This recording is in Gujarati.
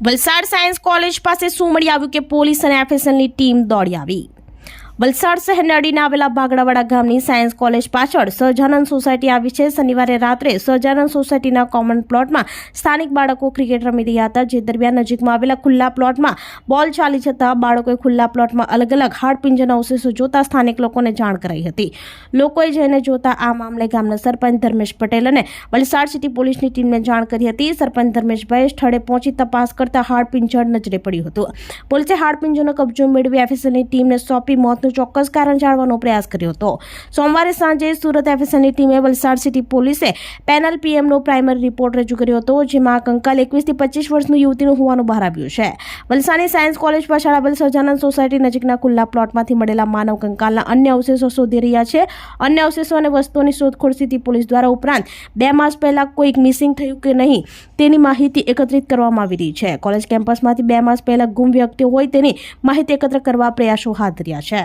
વલસાડ સાયન્સ કોલેજ પાસે મળી આવ્યું કે પોલીસ અને એફએસએલની ટીમ દોડી આવી. વલસાડ શહેરને અડીને આવેલા બાગડાવાડા ગામની સાયન્સ કોલેજ પાછળ સહજાનંદ સોસાયટી આવી છે. શનિવારે રાત્રે સહજાનંદ સોસાયટીના કોમન પ્લોટમાં સ્થાનિક બાળકો ક્રિકેટ રમી રહ્યા હતા, જે દરમિયાન નજીકમાં આવેલા ખુલ્લા પ્લોટમાં બોલ ચાલી જતા બાળકોએ ખુલ્લા પ્લોટમાં અલગ અલગ હાડપિંજરના અવશેષો જોતા સ્થાનિક લોકોને જાણ કરાઈ હતી. લોકોએ જઈને જોતા આ મામલે ગામના સરપંચ ધર્મેશ પટેલ અને વલસાડ સિટી પોલીસની ટીમને જાણ કરી હતી. સરપંચ ધર્મેશભાઈ સ્થળે પહોંચી તપાસ કરતા હાડપિંજર નજરે પડ્યું હતું. પોલીસે હાડપિંજરનો કબજો મેળવી એફએસએલની ટીમને સોંપી મોતનું ચોક્કસ કારણ જાણવાનો પ્રયાસ કર્યો હતો. સોમવારે સાંજે સુરત એફએસએની ટીમે વલસાડ સિટી પોલીસે પેનલ પીએમનો પ્રાઇમરી રિપોર્ટ રજૂ કર્યો હતો, જેમાં કંકાલ એકવીસથી પચીસ વર્ષનું યુવતીનું હોવાનું બહાર આવ્યું છે. વલસાડની સાયન્સ કોલેજ પાછળ આવેલ સહજાનંદ સોસાયટી નજીકના ખુલ્લા પ્લોટમાંથી મળેલા માનવ કંકાલના અન્ય અવશેષો શોધી રહ્યા છે. અન્ય અવશેષો અને વસ્તુઓની શોધખોળ સિટી પોલીસ દ્વારા ઉપરાંત બે માસ પહેલા કોઈક મિસિંગ થયું કે નહીં, તેની માહિતી એકત્રિત કરવામાં આવી રહી છે. કોલેજ કેમ્પસમાંથી બે માસ પહેલા ગુમ વ્યક્તિઓ હોય તેની માહિતી એકત્ર કરવા પ્રયાસો હાથ ધર્યા છે.